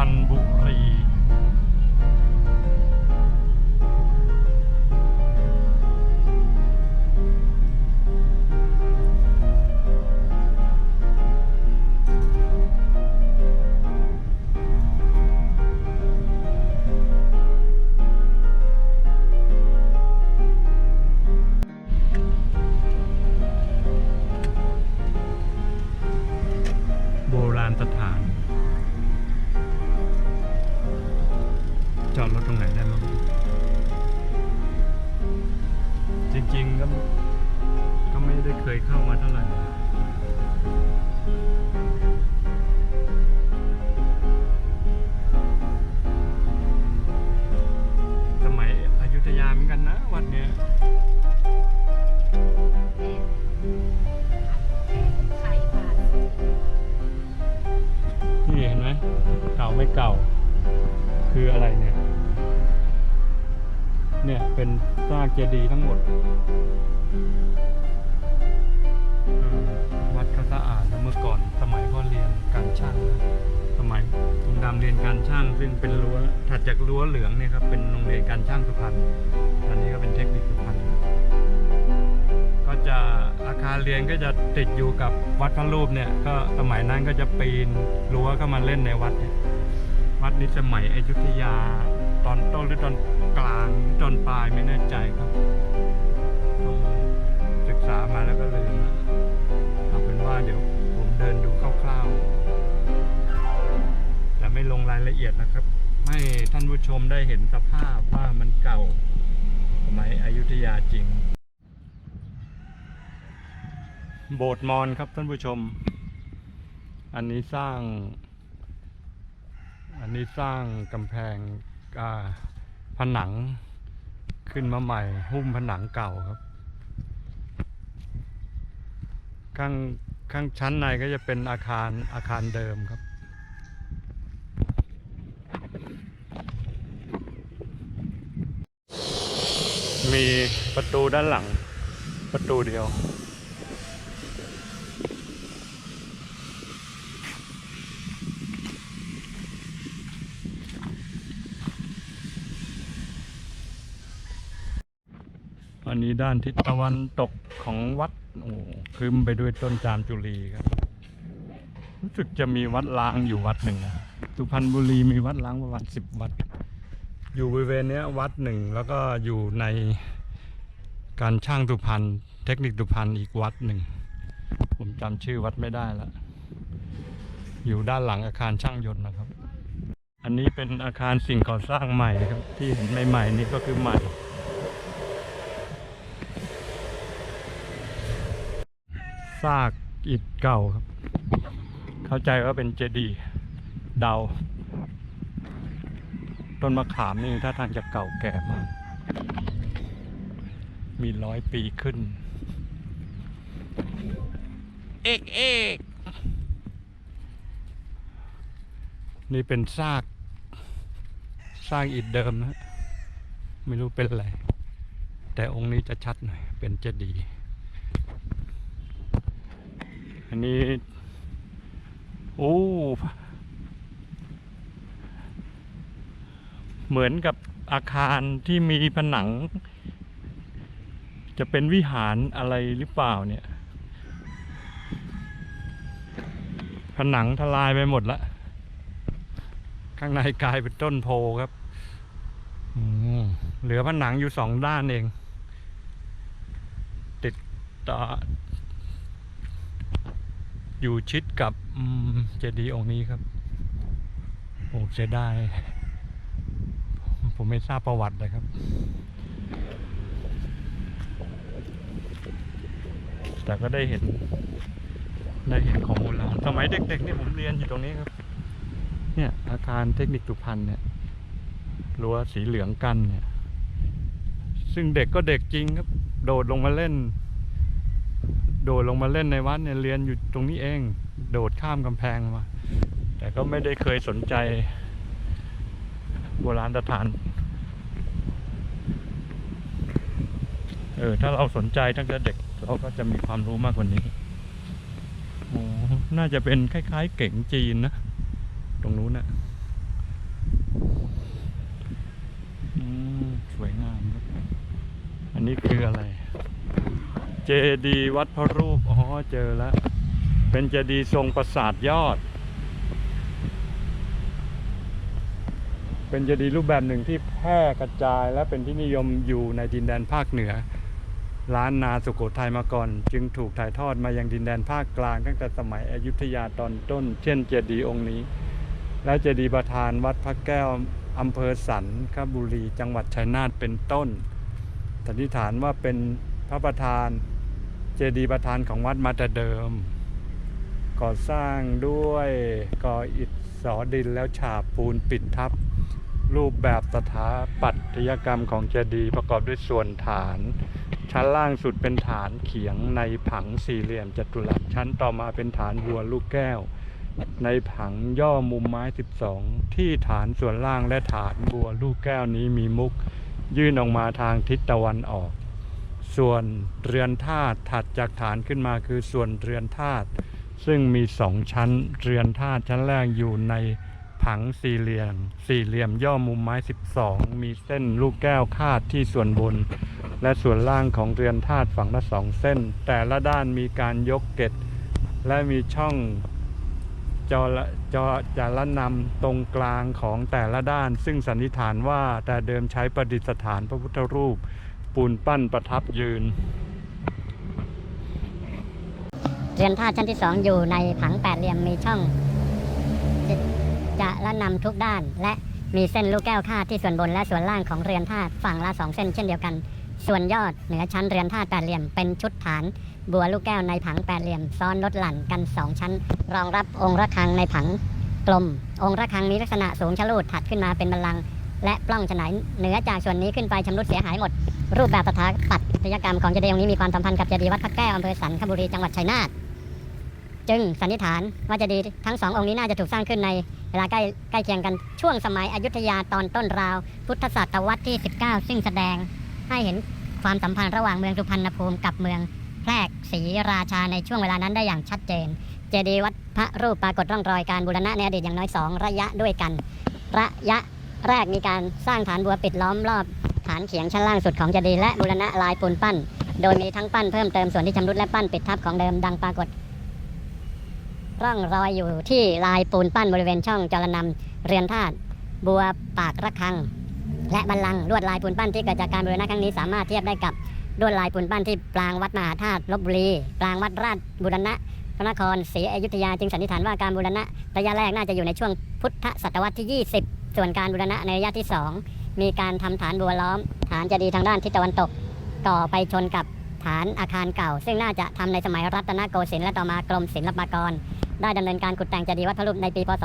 รณบุรี ลืองเนี่ยครับเป็นโรงเรียนการช่างสุพรรณตอนนี้ก็เป็นเทคนิคสุพรรณก็จะอาคารเรียนก็จะติดอยู่กับวัดพระรูปเนี่ยก็สมัยนั้นก็จะปีนรั้วเข้ามาเล่นในวัดเนี่ยวัดนี้สมัยอยุธยาตอนต้นหรือตอนกลางตอนปลายไม่แน่ใจครับต้องศึกษามาแล้วก็ลืมนะเอาเป็นว่าเดี๋ยวผมเดินดูคร่าวๆแต่ไม่ลงรายละเอียดนะครับ ให้ท่านผู้ชมได้เห็นสภาพว่ามันเก่าสมัยอยุธยาจริง โบสถ์มอญครับท่านผู้ชม อันนี้สร้าง อันนี้สร้างกำแพงผนังขึ้นมาใหม่ หุ้มผนังเก่าครับ ข้างข้างชั้นในก็จะเป็นอาคารอาคารเดิมครับ มีประตูด้านหลัง ประตูเดียว อันนี้ด้านทิศตะวันตกของวัด โอ้ครึมไปด้วยต้นจามจุลีครับ รู้สึกจะมีวัดล้างอยู่วัดหนึ่งนะสุพรรณบุรีมีวัดล้างประมาณสิบวัด อยู่บริเวณนี้วัดหนึ่งแล้วก็อยู่ในการช่างสุพรรณเทคนิคสุพรรณอีกวัดหนึ่ง ผมจำชื่อวัดไม่ได้แล้วอยู่ด้านหลังอาคารช่างยนต์นะครับ อันนี้เป็นอาคารสิ่งก่อสร้างใหม่ครับที่เห็นใหม่ๆนี่ก็คือใหม่ซากอิฐเก่าครับ เข้าใจว่าเป็นเจดีย์เดา ต้นมะขามนี่ถ้าทางจะเก่าแก่มาก มีร้อยปีขึ้น เอกเอกนี่เป็นซากซากอิฐเดิมนะ ไม่รู้เป็นอะไร แต่องค์นี้จะชัดหน่อย เป็นเจดีย์อันนี้ โอ้ เหมือนกับอาคารที่มีผนัง จะเป็นวิหารอะไรหรือเปล่าเนี่ย ผนังทลายไปหมดละ ข้างในกลายเป็นต้นโพครับเหลือผนังอยู่สองด้านเอง ติดต่ออยู่ชิดกับเจดีย์องค์นี้ครับโอ้เสียดาย ผมไม่ทราบประวัติเลยครับ แต่ก็ได้เห็น ได้เห็นของโบราณสมัยเด็กๆนี่ผมเรียนอยู่ตรงนี้ครับ เนี่ยอาคารเทคนิคสุพรรณเนี่ยรั้วสีเหลืองกันเนี่ย ซึ่งเด็กก็เด็กจริงครับ โดดลงมาเล่น โดดลงมาเล่นในวัดเนี่ยเรียนอยู่ตรงนี้เอง โดดข้ามกำแพงมา แต่ก็ไม่ได้เคยสนใจโบราณสถาน เออถ้าเราสนใจตั้งแต่เด็กเราก็จะมีความรู้มากกว่านี้โอ้น่าจะเป็นคล้าย ๆ เก่งจีนนะ ตรงนู้นนะ่ะสวยงามครัอันนี้คืออะไร เจดีวัดพระรูป อ๋อ เจอแล้ว เป็นเจดีทรงปราสาทยอด เป็นเจดีรูปแบบหนึ่งที่แพร่กระจายและเป็นที่นิยมอยู่ในดินแดนภาคเหนือ ล้านนาสุโขทัยมาก่อน จึงถูกถ่ายทอดมายังดินแดนภาคกลาง ตั้งแต่สมัยอยุธยาตอนต้น เช่นเจดีย์องค์นี้ และเจดีย์ประธานวัดพระแก้วอำเภอสันคบุรีจังหวัดชัยนาทเป็นต้นสันนิษฐานว่าเป็นพระประธานเจดีย์ประธานของวัดมาแต่เดิม ก่อสร้างด้วยก่ออิฐสอดินแล้วฉาบปูนปิดทับ รูปแบบสถาปัตยกรรมของเจดีย์ประกอบด้วยส่วนฐาน ชั้นล่างสุดเป็นฐานเขียงในผังสี่เหลี่ยมจัตุรัสชั้นต่อมาเป็นฐานบัวลูกแก้ว ในผังย่อมุมไม้ 12 ที่ฐานส่วนล่างและฐานบัวลูกแก้วนี้มีมุก ยื่นออกมาทางทิศตะวันออก ส่วนเรือนธาตุถัดจากฐานขึ้นมาคือส่วนเรือนธาตุซึ่งมีสองชั้นเรือนธาตุชั้นแรกอยู่ใน ผังสี่เหลี่ยม สี่เหลี่ยมย่อมุมไม้ 12 มีเส้นลูกแก้วคาดที่ส่วนบน และส่วนล่างของเรือนธาตุฝั่งละสองเส้น แต่ละด้านมีการยกเกตและมีช่องจอละจอจารนำตรงกลางของแต่ละด้าน ซึ่งสันนิษฐานว่าแต่เดิมใช้ประดิษฐานพระพุทธรูป ปูนปั้นประทับยืน เรือนธาตุชั้นที่สองอยู่ในผังแปดเหลี่ยมมีช่อง จะละนำทุกด้าน และมีเส้นลูกแก้วคาดที่ส่วนบนและส่วนล่างของเรือนธาตุฝั่งละสองเส้นเช่นเดียวกัน ส่วนยอดเหนือชั้นเรือนธาตุแปดเหลี่ยมเป็นชุดฐาน บัวลูกแก้วในผังแปดเหลี่ยม ซ้อนลดหลั่นกันสองชั้น รองรับองค์ระฆังในผังกลม องค์ระฆังมีลักษณะสูงชะลูดถัดขึ้นมาเป็นบัลลังก์และปล้องฉนายเหนือจากส่วนนี้ขึ้นไปชำรุดเสียหายหมด รูปแบบสถาปัตยกรรมของเจดีย์องค์นี้มีความสัมพันธ์กับเจดีย์วัดพระแก้วอำเภอสันคบุรีจังหวัดชัยนาทจึงสันนิษฐานว่าเจดีย์ทั้งสององค์นี้น่าจะถูกสร้างขึ้นใน เวลาใกล้ใกล้เคียงกันช่วงสมัยอยุธยาตอนต้นราว พุทธศตวรรษที่ 19 ซึ่งแสดงให้เห็นความสัมพันธ์ระหว่างเมืองสุพรรณภูมิกับเมืองแพรกศรีราชาในช่วงเวลานั้นได้อย่างชัดเจน เจดีย์วัดพระรูปปรากฏร่องรอยการบูรณะในอดีตอย่างน้อยสองระยะด้วยกัน ระยะแรกมีการสร้างฐานบัวปิดล้อมรอบ ฐานเขียงชั้นล่างสุดของเจดีย์และบูรณะลายปูนปั้น โดยมีทั้งปั้นเพิ่มเติมส่วนที่ชำรุดและปั้นปิดทับของเดิมดังปรากฏ ร่องรอยอยู่ที่ลายปูนปั้นบริเวณช่องจรนำเรือนธาตุบัวปากระฆัง และบัลลังลวดลายปูนปั้นที่เกิดจากการบูรณะครั้งนี้สามารถเทียบได้กับลวดลายปูนปั้นที่ปรางวัดมหาธาตุลบบุรีปรางวัดราชบูรณะพระนครศรีอยุธยาจึงสันนิษฐานว่าการบูรณะระยะแรกน่าจะอยู่ในช่วงพุทธศตวรรษที่ 20 ส่วนการบูรณะในระยะที่ 2 มีการทำฐานบัวล้อม ฐานเจดีย์ทางด้านทิศตะวันตก ก่อไปชนกับฐานอาคารเก่า ซึ่งน่าจะทำในสมัยรัตนโกสินทร์และต่อมากรมศิลปากร ได้ดำเนินการขุดแต่งเจดีย์วัดพระรูปในปีพศ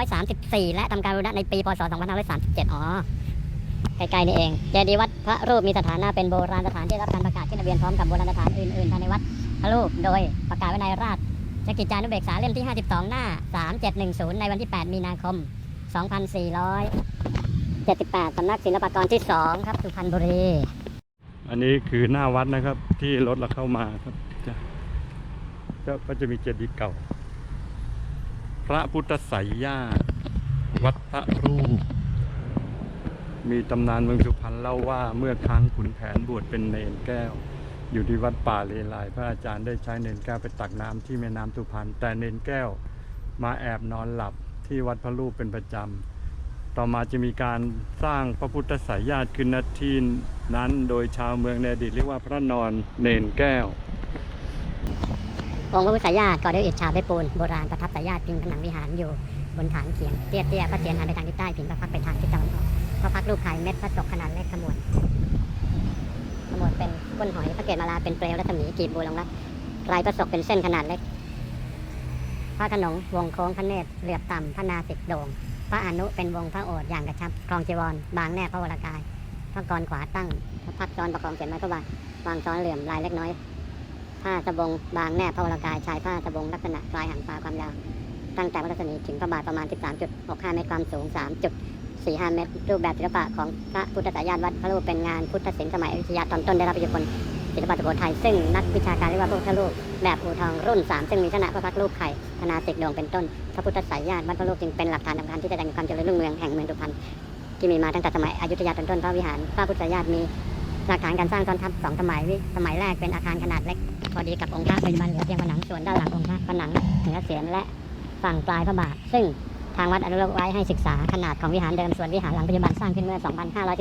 2534 และทำการบูรณะในปีพศ 2537 อ๋อใกล้ๆนี่เอง เจดีย์วัดพระรูปมีสถานะเป็นโบราณสถานที่รับการประกาศขึ้นทะเบียนพร้อมกับโบราณสถานอื่นๆภายในวัดพระรูปโดยประกาศไว้ในราชกิจจานุเบกษาเล่มที่ 52 หน้า 3710 ในวันที่ 8 มีนาคม 2478สำนักศิลปากรที่ 2 ครับสุพรรณบุรี อันนี้คือหน้าวัดนะครับที่รถเราเข้ามาครับจะก็จะมีเจดีย์เก่า ระพุทธไสยญาติวัดพระรูป มีตำนานเมืองสุพรรณเล่าว่าเมื่อครั้งขุนแผนบวชเป็นเนนแก้ว อยู่ที่วัดป่าเลไลพระอาจารย์ได้ใช้เนนแก้วไปตักน้ำที่แม่น้ำสุพรรณแต่เนนแก้วมาแอบนอนหลับที่วัดพระรูปเป็นประจำ ต่อมาจะมีการสร้างพระพุทธสายญาติขึ้นณที่นั้นโดยชาวเมืองในอดีตเรียกว่าพระนอนเนนแก้ว องค์พระพุทธสายาตก่อด้วยอิฐฉาบด้วยปูนโบราณประทับสายญาติพิงผนังวิหารอยู่บนฐานเขียงเตี้ยเตี้ยพระเศียรหันไปทางทิศใต้พิงพระพักไปทางทิศตะวันออกพระพักรูปไข่เม็ดพระศกขนาดเล็กขมวดขมวดเป็นก้นหอยพระเกศมาลาเป็นเปลวรัศมีกีบบัวลงรักลายพระศกเป็นเส้นขนาดเล็ก พระขนงวงโค้งพระเนตรเหลือบต่ำพระนาสิกโด่งพระอนุเป็นวงพระโอษฐ์อย่างกระชับครองจีวร บางแนบพระวรากายพระกรขวาตั้งพระพักตร์ซ้อนประคองเขียนไม้พระบาทวางซ้อนเหลื่อมลายเล็กน้อย ผ้าสบงบางแนบพระวรกายชายผ้าสบงลักษณะคล้ายหางปลาความยาว ตั้งแต่วัดรัศมีถึงพระบาทประมาณ 13.65 เมตรความสูง 3.45 เมตร รูปแบบศิลปะของพระพุทธสายญาติวัดพระรูปเป็นงานพุทธศิลป์สมัยอยุธยาตอนต้นได้รับอิทธิพลศิลปะสุโขทัยซึ่งนักวิชาการเรียกว่าพระพุทธรูปแบบอูทองรุ่น 3 ซึ่งมีลักษณะพระพักรูปไข่ธนาติกโด่งเป็นต้น พระพุทธสายญาติวัดพระรูปจึงเป็นหลักฐานสำคัญที่แสดงความเจริญรุ่งเรืองแห่งเมืองสุพรรณที่มีมาตั้งแต่สมัยอยุธยาตอนต้นพระวิหารพระพุทธญาติมีหลักฐานการสร้างซ้อนทับสองสมัยวิสมัยแรกเป็นอาคารขนาดเล็ก พอดีกับองค์พระปัจจุบันเหลือเพียงผนังส่วนด้านหลังองค์พระผนังเหนือเสียนและฝั่งปลายพระบาท ซึ่งทางวัดอนุรักษ์ไว้ให้ศึกษาขนาดของวิหารเดิมส่วนวิหารหลังปัจจุบันสร้างขึ้นเมื่อ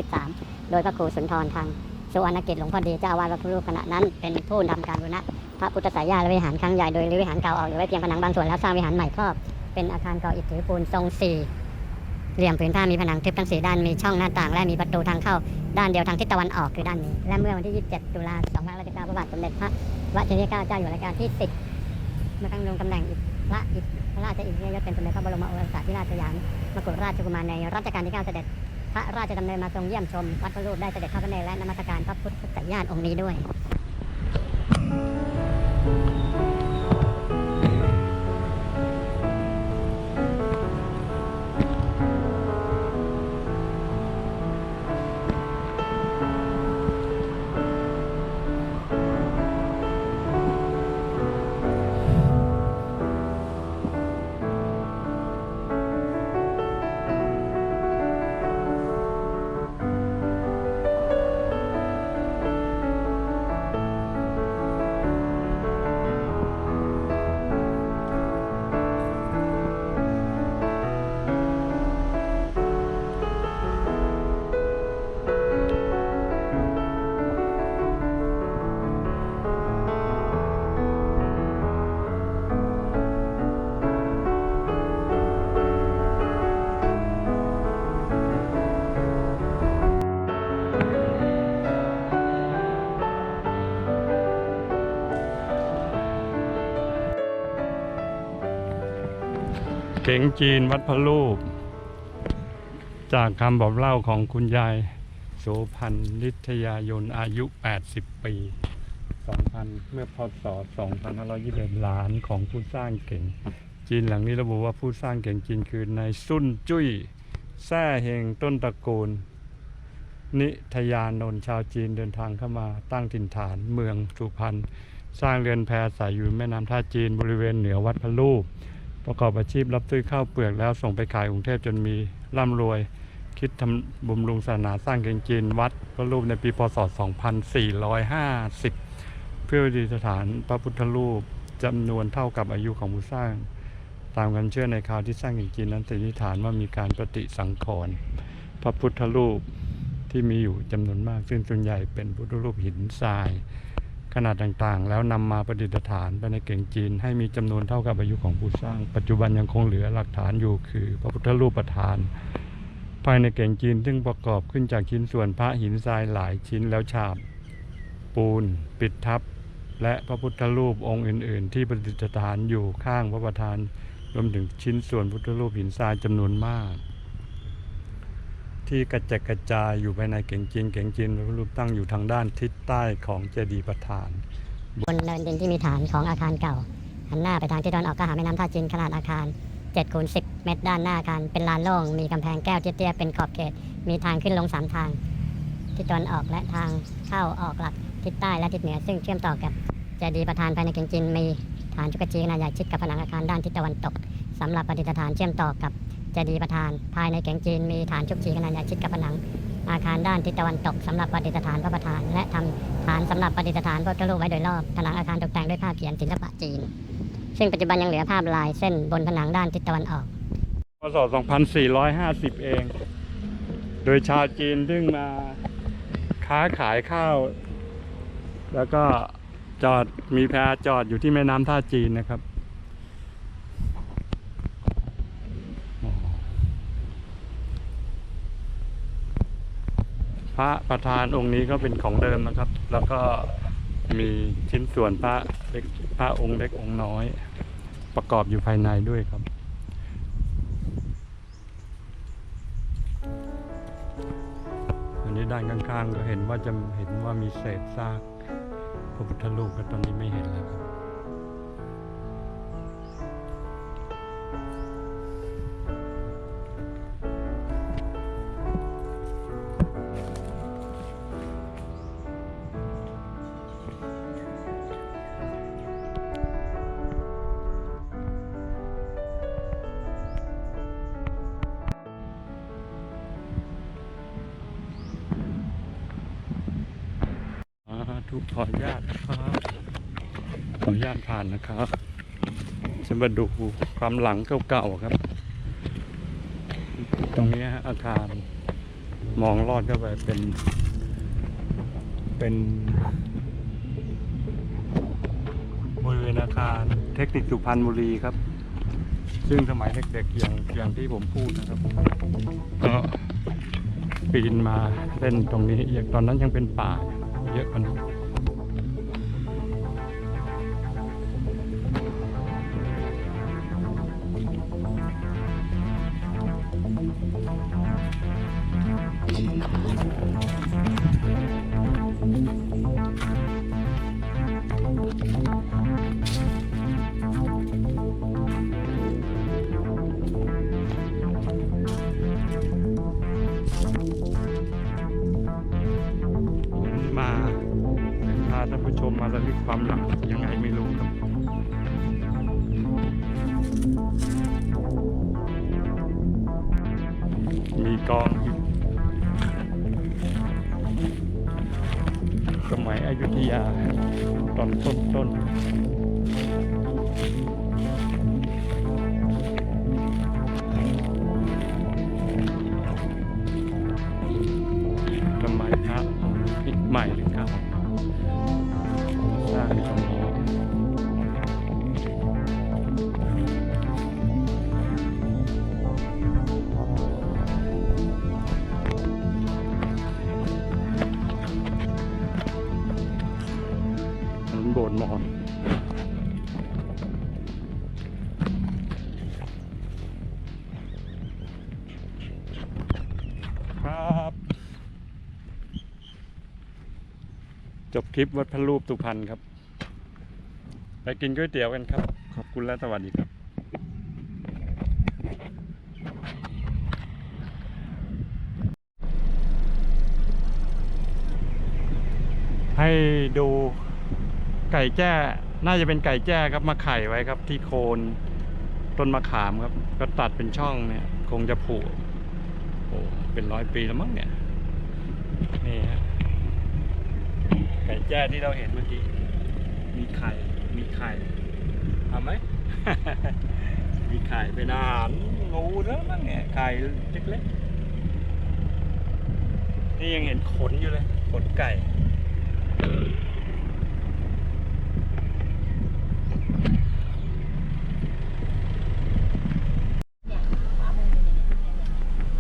2513 โดยพระครูสุนทรทางสุวรรณกิจหลวงพ่อดีเจ้าวาสวัดพระรูปขณะนั้น เป็นผู้นำการบูรณะพระพุทธสายญาและวิหารครั้งใหญ่โดยรื้อวิหารเก่าออกเหลือไว้เพียงผนังบางส่วนแล้วสร้างวิหารใหม่ครอบเป็นอาคารก่ออิฐถือปูนทรงสี่เหลี่ยมผืนผ้ามีผนังทึบทั้งสี่ด้านมีช่องหน้าต่างและมีประตูทางเข้า ด้านเดียวทางทิศตะวันออกคือด้านนี้ และเมื่อวันที่ 27 ตุลา2519พระบาทสมเด็จพระ วชิรเก้าเจ้าอยู่รายการที่ติดมาตั้งลงตำแหน่งอิฐพระอิฐพระราชอิฐนิยศเป็นสมเด็จพระบรมโอรสาธิราชสยามมกุฎราชกุมารในรัชกาลที่9เสด็จพระราชดำเนินมาทรงเยี่ยมชมวัดพระรูปได้เสด็จเข้าพระเนตรและนมัสการพระพุทธสยญาติองค์นี้ด้วย เก๋งจีนวัดพระรูป จากคำบอกเล่าของคุณยายโสพันธ์ลิทยายนอายุ 80 ปี 2000 เมื่อพศ 2521หลานของผู้สร้างเก่ง จีนหลังนี้ระบุว่าผู้สร้างเก่งจีนคือนายซุนจุ้ยแซ่เฮงต้นตระกูล นิทยานนท์ชาวจีนเดินทางเข้ามาตั้งถิ่นฐานเมืองสุพรรณสร้างเรือนแพอาศัยอยู่แม่น้ำท่าจีนบริเวณเหนือวัดพระรูป ประกอบอาชีพรับซื้อข้าวเปลือกแล้วส่งไปขายกรุงเทพจนมีร่ำรวย คิดทำบุญรุงศาสนาสร้างเกงจีนวัดพระรูปในปีพศ 2450 เพื่อประดิษฐานพระพุทธรูปจำนวนเท่ากับอายุของผู้สร้าง ตามกันเชื่อในข่าวที่สร้างเกงจีนนั้นสันนิษฐานว่ามีการปฏิสังขรณ์พระพุทธรูปที่มีอยู่จำนวนมากซึ่งส่วนใหญ่เป็นพุทธรูปหินทราย ขนาดต่างๆ แล้วนำมาประดิษฐานไปในเก่งจีน ให้มีจำนวนเท่ากับอายุของผู้สร้าง ปัจจุบันยังคงเหลือหลักฐานอยู่คือ พระพุทธรูปประธาน ภายในเก่งจีนซึ่งประกอบขึ้นจากชิ้นส่วนพระหินทรายหลายชิ้นแล้วฉาบ ปูน ปิดทับ และพระพุทธรูปองค์อื่น ๆ ที่ประดิษฐานอยู่ข้างพระประธาน รวมถึงชิ้นส่วนพุทธรูปหินทรายจำนวนมาก ที่กระจัดกระจายอยู่ภายในเก่งจีนเก่งจีนพระรูปตั้งอยู่ทางด้านทิศใต้ของเจดีย์ประธาน บนเนินดินที่มีฐานของอาคารเก่าหันหน้าไปทางทิศตะวันออกก็หาแม่น้ำท่าจีนขนาดอาคาร7คูณ10 เมตรด้านหน้าอาคารเป็นลานโล่งมีกำแพงแก้วเตี้ยๆเป็นขอบเขต มีทางขึ้นลง3ทางทิศตะวันออกและทางเข้าออกหลักทิศใต้และทิศเหนือซึ่งเชื่อมต่อกับเจดีย์ประธานภายในเก่งจีนมีฐานจุกจีขนาดใหญ่ชิดกับผนังอาคารด้านทิศตะวันตกสำหรับประดิฐานเชื่อมต่อกับ เจดีย์ประธาน ภายในเก่งจีนมีฐานจุกจีขนาดใหญ่ชิดกับผนัง อาคารด้านทิศตะวันตกสำหรับประดิษฐานพระประธาน และทำฐานสำหรับประดิษฐานพระพุทธรูปไว้โดยรอบผนังอาคารตกแต่งด้วยภาพเขียนศิลปะจีน ซึ่งปัจจุบันยังเหลือภาพลายเส้นบนผนังด้านทิศตะวันออกพศ 2450 เอง โดยชาวจีนซึ่งมาค้าขายข้าว แล้วก็จอดมีแพจอดอยู่ที่แม่น้ำท่าจีนนะครับ พระประธานองค์นี้ก็เป็นของเดิมนะครับ แล้วก็มีชิ้นส่วนพระเล็กพระองค์เล็กองค์น้อย ประกอบอยู่ภายในด้วยครับ อันนี้ด้านข้างๆก็เห็นว่าจะเห็นว่ามีเศษซากพระพุทธรูปก็ตอนนี้ไม่เห็นแล้วครับ ขออนุญาตนะครับ ขออนุญาตผ่านนะครับ จะมาดูความหลังเก่าๆครับ ตรงนี้ฮะอาคารมองลอดเข้าไปเป็น เป็นบริเวณอาคารเทคนิคสุพรรณบุรีครับ ซึ่งสมัยเด็กๆอย่างอย่างที่ผมพูดนะครับก็ปีนมาเล่นตรงนี้อย่างตอนนั้นยังเป็นป่าเยอะกว่านี้ สร้างตรงนี้ถนนโบสถ์มอญครับจบคลิปวัดพระรูปสุพรรณครับ ไปกินก๋วยเตี๋ยวกันครับ ขอบคุณและสวัสดีครับให้ดูไก่แจ้ น่าจะเป็นไก่แจ้ครับมาไข่ไว้ครับ ที่โคนต้นมะขามครับ ก็ตัดเป็นช่องเนี่ย คงจะผูกโอ้เป็นร้อยปีแล้วมั้งเนี่ย นี่ฮะไก่แจ้ที่เราเห็นเมื่อกี้ มีไข่ มีไข่ทำไหม มีไข่เป็นอาหารงูแล้วมั้งเนี่ยไข่เล็กๆ นี่ยังเห็นขนอยู่เลย ขนไก่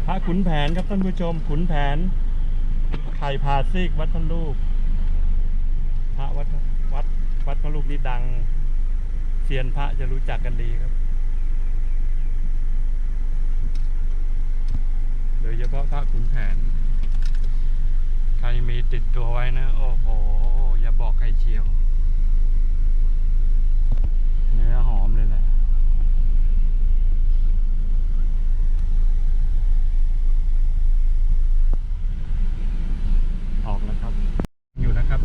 พระขุนแผนครับท่านผู้ชมขุนแผน ไข่พาซีกวัดพระลูกพระวัด วัดพระลูกนี้ดังเซียนพระจะรู้จักกันดีครับ โดยเฉพาะพระขุนแผน ใครมีติดตัวไว้นะ โอ้โห อย่าบอกใครเชียว เนื้อหอมเลยแหละ ออกแล้วครับ อยู่นะครับ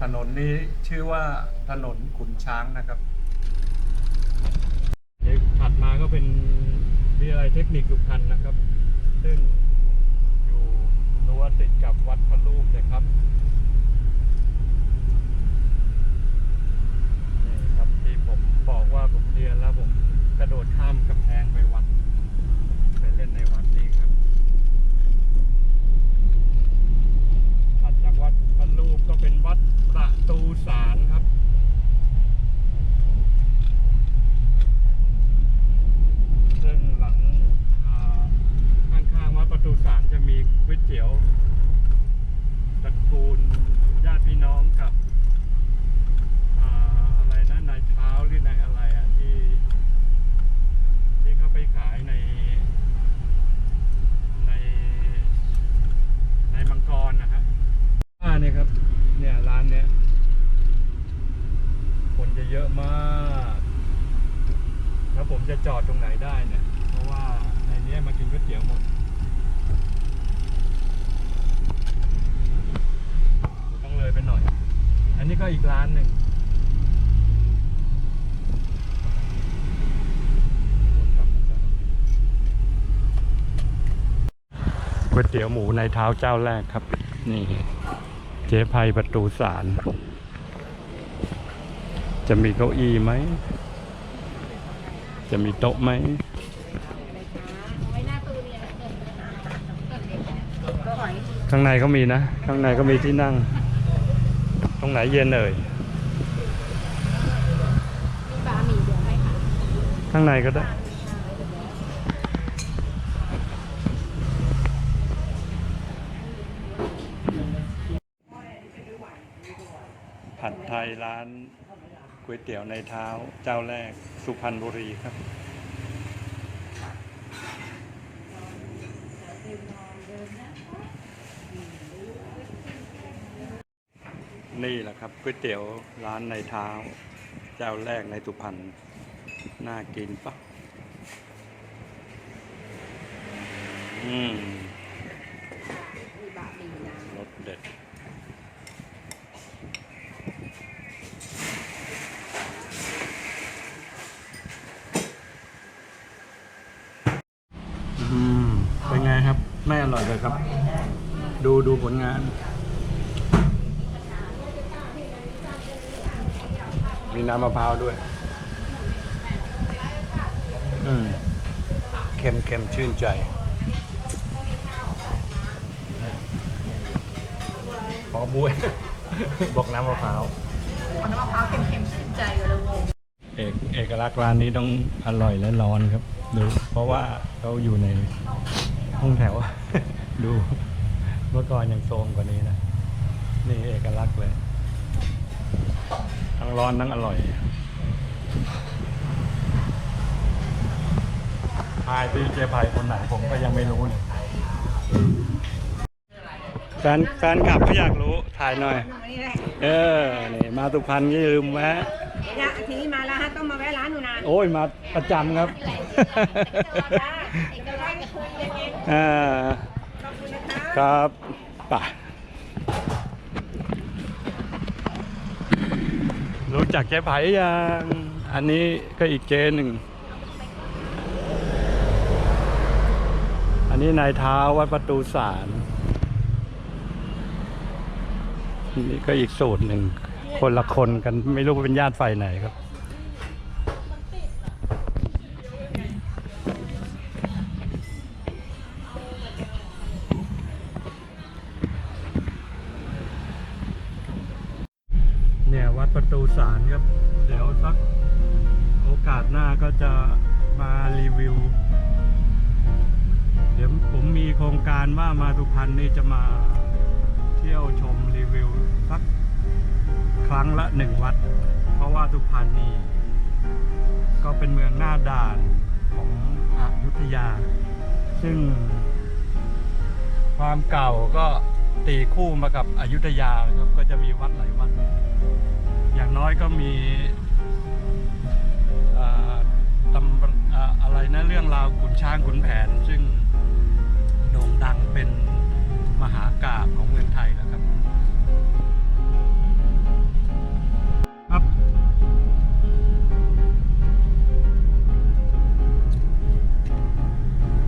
ถนนนี้ชื่อว่าถนนขุนช้างนะครับเดี๋ยวถัดมาก็เป็นวิทยาลัยเทคนิคสุพรรณนะครับ ซึ่งอยู่รั้วติดกับวัดพระลูกเลยครับนี่ครับที่ผมบอกว่าผมเรียนแล้วผมกระโดดข้ามกำแพงไปวัด ไปเล่นในวัดนี้ครับถัดจากวัดพระลูกก็เป็นวัดประตูสารครับ ซึ่งหลังอ่าข้างๆวัดประตูสารจะมีก๋วยเตี๋ยวตระกูลญาติพี่น้องกับอ่าอะไรนะนายเท้าหรือนายอะไรอะที่ ที่เขาไปขายใน ใน ในมังกรนะฮะอ่าเนี่ยครับ เนี่ยร้านเนี้ย คนจะเยอะมาก แล้วผมจะจอดตรงไหนได้เนี่ย เพราะว่าในเนี้ยมากินก๋วยเตี๋ยวหมด ต้องเลยไปหน่อย อันนี้ก็อีกร้านหนึ่งวนกลับมาจอดตรงนี้ก๋วยเตี๋ยวหมูในเท้าเจ้าแรกครับ นี่ เจ๊ภัยประตูสาร จะมีเก้าอี้ไหม จะมีโต๊ะไหมข้างในก็มีนะ ข้างในก็มีที่นั่ง ตรงไหนเย็นเอ่ยบะหมี่เหลืองไหมคะข้างในก็ได้ ผัดไทยร้านก๋วยเตี๋ยวในเท้าเจ้าแรกสุพรรณบุรีครับ นี่แหละครับก๋วยเตี๋ยวร้านในเท้า เจ้าแรกในสุพรรณน่ากินปะอืมรสเด็ด อืม เป็นไงครับ ไม่อร่อยเลยครับ ดูดูผลงาน มีน้ำมะพร้าวด้วย อืมเค็มเค็มชื่นใจ ขอบุ้ยบอกน้ำมะพร้าวน้ำมะพร้าวเค็มๆชื่นใจเลยเอกเอกลักษณ์ร้านนี้ต้องอร่อยและร้อนครับ ดู เพราะว่าเขาอยู่ในห้องแถว ดู เมื่อก่อนยังโซมกว่านี้นะ นี่เอกลักษณ์เลย ทั้งร้อนทั้งอร่อยทายตีเจไพคนไหนผมก็ยังไม่รู้เลยแฟนแฟนกลับก็อยากรู้ถ่ายหน่อย นี่แหละเออนี่มาสุพรรณก็อย่าลืมแวะเนี่ยทีนี้มาแล้วฮะต้องมาแวะร้านหนูนะโอ้ยมาประจำครับ เอกลักษณ์คุยเองอ่าขอบคุณนะคะ ครับป่ะ รู้จักเจ๊ไผ่ยังอันนี้ก็อีกเจหนึ่ง อันนี้นายเท้าวัดประตูสารนี่ก็อีกสูตรหนึ่ง คนละคนกันไม่รู้ว่าเป็นญาติฝ่ายไหนครับาก็จะมารีวิว เดี๋ยวผมมีโครงการว่ามาสุพรรณนี่จะมาเที่ยวชมรีวิวสักครั้งละหนึ่งวัด เพราะว่าสุพรรณนี่ก็เป็นเมืองหน้าด่านของอยุธยา ซึ่ง ความเก่าก็ตีคู่มากับอยุธยาครับก็จะมีวัดหลายวัด อย่างน้อยก็มี ตำอะไรนะเรื่องราวขุนช้างขุนแผน ซึ่งโด่งดังเป็นมหากาบของเมืองไทยแล้วครับ ครับ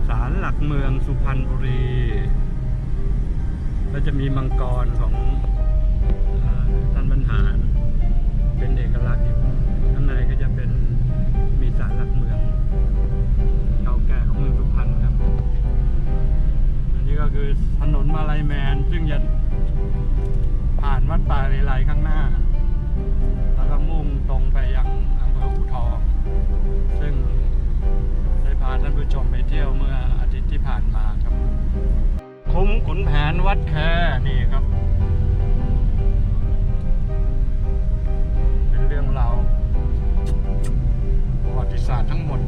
ศาลหลักเมืองสุพรรณบุรีแล้วจะมีมังกรของอท่านบรรหาร เป็นเอกลักษณ์อยู่ ศาลหลักเมือง เก่าแก่ของเมืองสุพรรณครับ อันนี้ก็คือถนนมาลายแมน ซึ่งจะผ่านวัดป่าเลไลข้างหน้า แล้วก็มุ่งตรงไปยังอำเภออูทอง ซึ่งได้พาท่านผู้ชมไปเที่ยวเมื่ออาทิตย์ที่ผ่านมาครับ คุ้มขุนแผนวัดแคนี่ครับ เป็นเรื่องราว ษาททั้งหมด